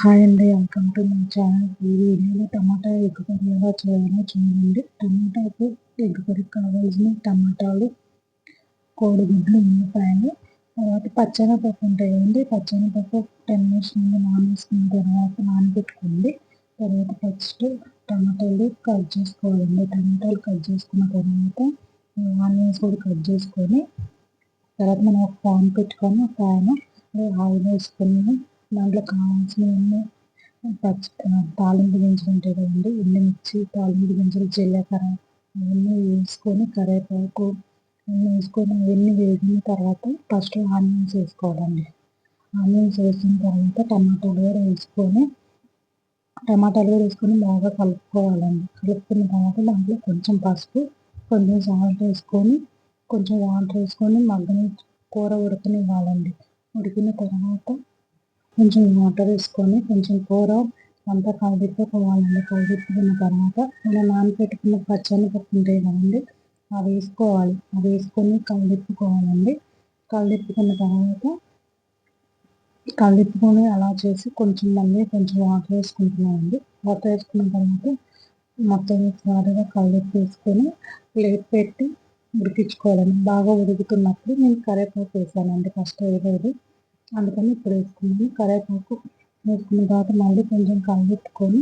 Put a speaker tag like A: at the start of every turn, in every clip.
A: Hi అండి welcome to my channel. ఈ వీడియోలో టమాటా ఎగ్ కర్రీ ఎలా చేయాలో చూడండి. టమాటాకు ఎగ్ కర్రీ కావాల్సిన టమాటాలు కోడిగుడ్లు ఉల్లిపాయలు తర్వాత పచ్చనపప్పు ఉంటాయి కదండి పచ్చనపప్పు టెన్ మినిట్స్ ముందు నానేసుకున్న తర్వాత నానబెట్టుకోండి. తర్వాత ఫస్ట్ టమాటాలు కట్ చేసుకోవాలండి. టమాటాలు కట్ చేసుకున్న తర్వాత ఆనియన్స్ కూడా కట్ చేసుకొని తర్వాత మనం ఒక ప్యాన్ పెట్టుకొని ఆ ప్యాన్ ఆయిల్ వేసుకొని దాంట్లో కావాల్సినవన్నీ పచ్చి తాలింపు గింజలు ఉంటాయి కదండి. ఎండుమిర్చి తాలింపు గింజలు జీలకర్ర అవన్నీ వేసుకొని కరివేపాకు అన్నీ వేసుకొని అవన్నీ వేగిన తర్వాత ఫస్ట్ ఆనియన్స్ వేసుకోవాలండి. ఆనియన్స్ వేసిన తర్వాత టమాటాలు కూడా వేసుకొని టమాటాలు కూడా వేసుకొని బాగా కలుపుకోవాలండి. కలుపుకున్న తర్వాత దాంట్లో కొంచెం పసుపు కొంచెం సాల్ట్ వేసుకొని కొంచెం వాటర్ వేసుకొని మగ్గని కూర ఉడకనివ్వాలండి. ఉడికిన తర్వాత కొంచెం వాటర్ వేసుకొని కొంచెం కూర అంతా కలిపెట్టుకోవాలండి కలిపెట్టుకున్న తర్వాత మనం నానబెట్టుకున్న పచ్చెనపప్పు ఉంటాయి కదండి అవి వేసుకోవాలి. అవి వేసుకొని కలిపెట్టుకోవాలండి కలిపెట్టుకున్న తర్వాత కలిపుకొని అలా చేసి కొంచెం మళ్ళీ కొంచెం వాటర్ వేసుకుంటున్నామండి. వాటర్ వేసుకున్న తర్వాత మొత్తం సారిగా కలిపి వేసుకొని ప్లేట్ పెట్టి ఉడికించుకోవాలండి. బాగా ఉడుకుతున్నప్పుడు నేను కరివేపాకు వేసానండి ఫస్ట్ వేయలేదు అందుకని ఇప్పుడు వేసుకున్నాను. కరివేపాకు వేసుకున్న తర్వాత మళ్ళీ కొంచెం కలుపుకొని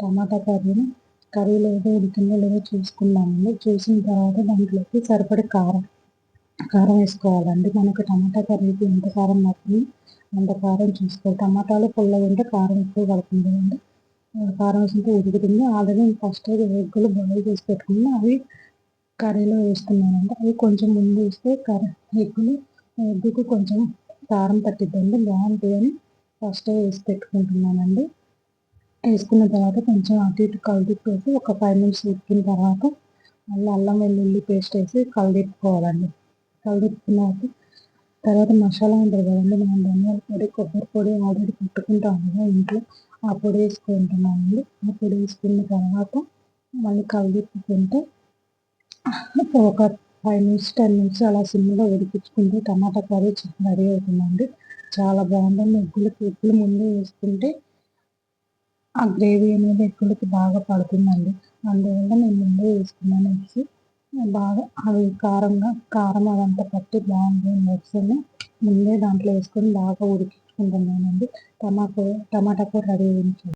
A: టమాటా కర్రీని కర్రీలో ఏదో ఉడికిందో లేదో చూసుకున్నామండి చూసిన తర్వాత దాంట్లోకి సరిపడే కారం కారం వేసుకోవాలండి. మనకు టమాటా కర్రీకి ఎంత కారం పడుతుంది అంత కారం చూసుకోవాలి. టమాటాలు పుల్లగా ఉంటే కారం ఎక్కువ పడుతుంది అండి కారం వేసుకుంటే ఉడుకుతుంది. ఆల్రెడీ ఫస్ట్ ఎగ్గులు బాయిల్ చేసి పెట్టుకుని అవి కర్రీలో వేసుకున్నానండి అవి కొంచెం ముందు వేస్తే కర్రీ ఎగ్గులు ఎగ్గుకు కొంచెం కారం పట్టిద్దండి. అని ఫస్ట్ వేసి పెట్టుకుంటున్నానండి. వేసుకున్న తర్వాత కొంచెం అటు ఇటు కలిపి ఒక ఫైవ్ మినిట్స్ ఉడికిన తర్వాత మళ్ళీ అల్లం వెల్లుల్లి పేస్ట్ వేసి కలిదిప్పుకోవాలండి. కలిదిప్పుకున్నాక తర్వాత మసాలా ఉంటుంది కదండి. మనం ధనియాల పొడి కొబ్బరి పొడి ఆల్రెడీ పెట్టుకుంటాం కదా ఇంట్లో. ఆ పొడి వేసుకుంటున్నామండి ఆ పొడి వేసుకున్న తర్వాత మళ్ళీ కలిదిప్పుకుంటే ఒక ఫైవ్ మినిట్స్ టెన్ మినిట్స్ అలా సిమ్లో ఉడికించుకుంటే టమాటా కర్రీ రెడీ అవుతుందండి. చాలా బాగుంటుంది. ఎగ్గులకి ఎగ్గులు ముందే వేసుకుంటే ఆ గ్రేవీ అనేది ఎగ్గులకి బాగా పడుతుందండి. అందువల్ల నేను ముందే వేసుకున్నాను ఎగ్స్ బాగా అవి కారంగా కారం అదంతా పట్టి బాగుంటుంది ఎగ్స్ ముందే దాంట్లో వేసుకొని బాగా ఉడికించుకుంటున్నానండి. టమాటో టమాటా కూర రెడీ అయింది.